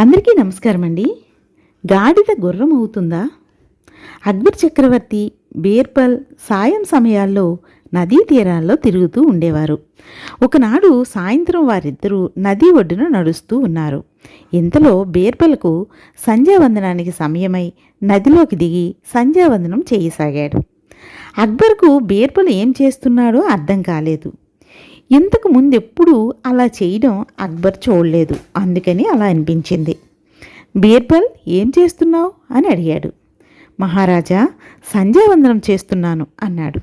అందరికీ నమస్కారం అండి గాడిద గుర్రం అవుతుందా? అక్బర్ చక్రవర్తి బీర్బల్ సాయం సమయాల్లో నదీ తీరాల్లో తిరుగుతూ ఉండేవారు. ఒకనాడు సాయంత్రం వారిద్దరూ నదీ ఒడ్డున నడుస్తూ ఉన్నారు. ఇంతలో బీర్బల్కు సంధ్యావందనానికి సమయమై నదిలోకి దిగి సంధ్యావందనం చేయసాగాడు. అక్బర్కు బీర్బల్ ఏం చేస్తున్నాడో అర్థం కాలేదు. ఇంతకు ముందెప్పుడూ అలా చేయడం అక్బర్ చూడలేదు. అందుకని అలా అనిపించింది. బీర్బల్ ఏం చేస్తున్నావు? అని అడిగాడు. మహారాజా సంధ్యావందనం చేస్తున్నాను అన్నాడు.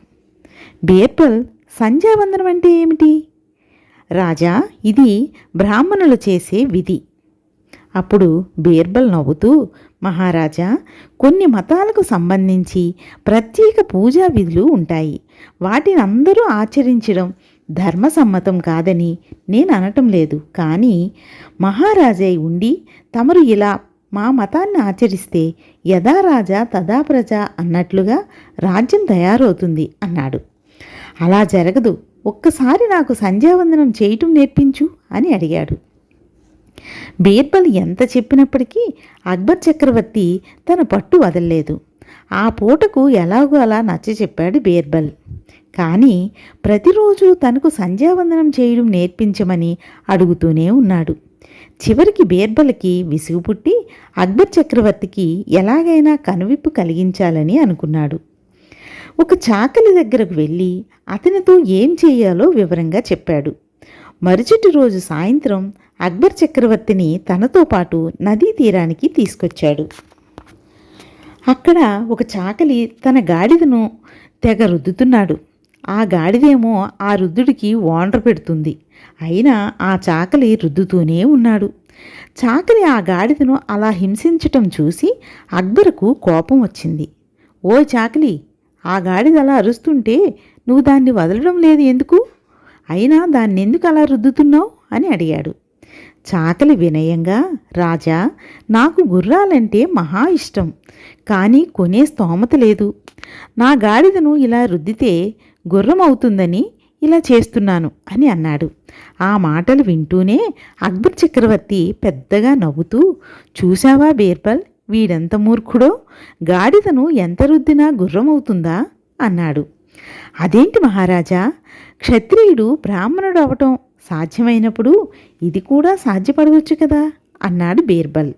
బీర్బల్ సంధ్యావందనం అంటే ఏమిటి? రాజా ఇది బ్రాహ్మణులు చేసే విధి. అప్పుడు బీర్బల్ నవ్వుతూ మహారాజా కొన్ని మతాలకు సంబంధించి ప్రత్యేక పూజా విధులు ఉంటాయి. వాటిని అందరూ ఆచరించడం ధర్మసమ్మతం కాదని నేను అనటం లేదు. కానీ మహారాజై ఉండి తమరు ఇలా మా మతాన్ని ఆచరిస్తే యథా రాజా తదా ప్రజ అన్నట్లుగా రాజ్యం తయారవుతుంది అన్నాడు. అలా జరగదు. ఒక్కసారి నాకు సంధ్యావందనం చేయటం నేర్పించు అని అడిగాడు. బీర్బల్ ఎంత చెప్పినప్పటికీ అక్బర్ చక్రవర్తి తన పట్టు వదలలేదు. ఆ పూటకు ఎలాగో అలా నచ్చ చెప్పాడు బీర్బల్. కానీ ప్రతిరోజు తనకు సంధ్యావందనం చేయడం నేర్పించమని అడుగుతూనే ఉన్నాడు. చివరికి బీర్బల్కి విసుగు పుట్టి అక్బర్ చక్రవర్తికి ఎలాగైనా కనువిప్పు కలిగించాలని అనుకున్నాడు. ఒక చాకలి దగ్గరకు వెళ్ళి అతనితో ఏం చేయాలో వివరంగా చెప్పాడు. మరుసటి రోజు సాయంత్రం అక్బర్ చక్రవర్తిని తనతో పాటు నదీ తీరానికి తీసుకొచ్చాడు. అక్కడ ఒక చాకలి తన గాడిదను తెగ రుద్దుతున్నాడు. ఆ గాడిదేమో ఆ రుద్దుడికి ఓండ్ర పెడుతుంది. అయినా ఆ చాకలి రుద్దుతూనే ఉన్నాడు. చాకలి ఆ గాడిదను అలా హింసించటం చూసి అక్బర్కు కోపం వచ్చింది. ఓ చాకలి ఆ గాడిద అలా అరుస్తుంటే నువ్వు దాన్ని వదలడం లేదు ఎందుకు? అయినా దాన్ని ఎందుకు అలా రుద్దుతున్నావు? అని అడిగాడు. చాకలి వినయంగా రాజా నాకు గుర్రాలంటే మహా ఇష్టం కానీ కొనే స్తోమత లేదు. నా గాడిదను ఇలా రుద్దితే గుర్రం అవుతుందని ఇలా చేస్తున్నాను అని అన్నాడు. ఆ మాటలు వింటూనే అక్బర్ చక్రవర్తి పెద్దగా నవ్వుతూ చూశావా బీర్బల్ వీడెంత మూర్ఖుడో? గాడిదను ఎంత రుద్దినా గుర్రమవుతుందా? అన్నాడు. అదేంటి మహారాజా? క్షత్రియుడు బ్రాహ్మణుడు అవటం సాధ్యమైనప్పుడు ఇది కూడా సాధ్యపడవచ్చు కదా? అన్నాడు బీర్బల్.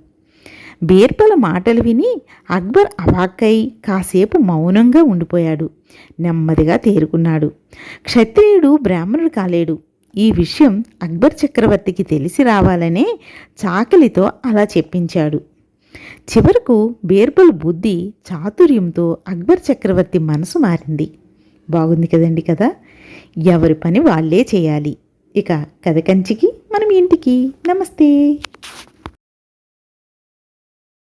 బీర్బల మాటలు విని అక్బర్ అవాక్కై కాసేపు మౌనంగా ఉండిపోయాడు. నెమ్మదిగా తేరుకున్నాడు. క్షత్రియుడు బ్రాహ్మణుడు కాలేడు. ఈ విషయం అక్బర్ చక్రవర్తికి తెలిసి రావాలనే చాకలితో అలా చెప్పించాడు. చివరకు బీర్బల్ బుద్ధి చాతుర్యంతో అక్బర్ చక్రవర్తి మనసు మారింది. బాగుంది కదండి కదా ఎవరి పని వాళ్ళే చేయాలి. ఇక కథ కంచికి మనం ఇంటికి. నమస్తే.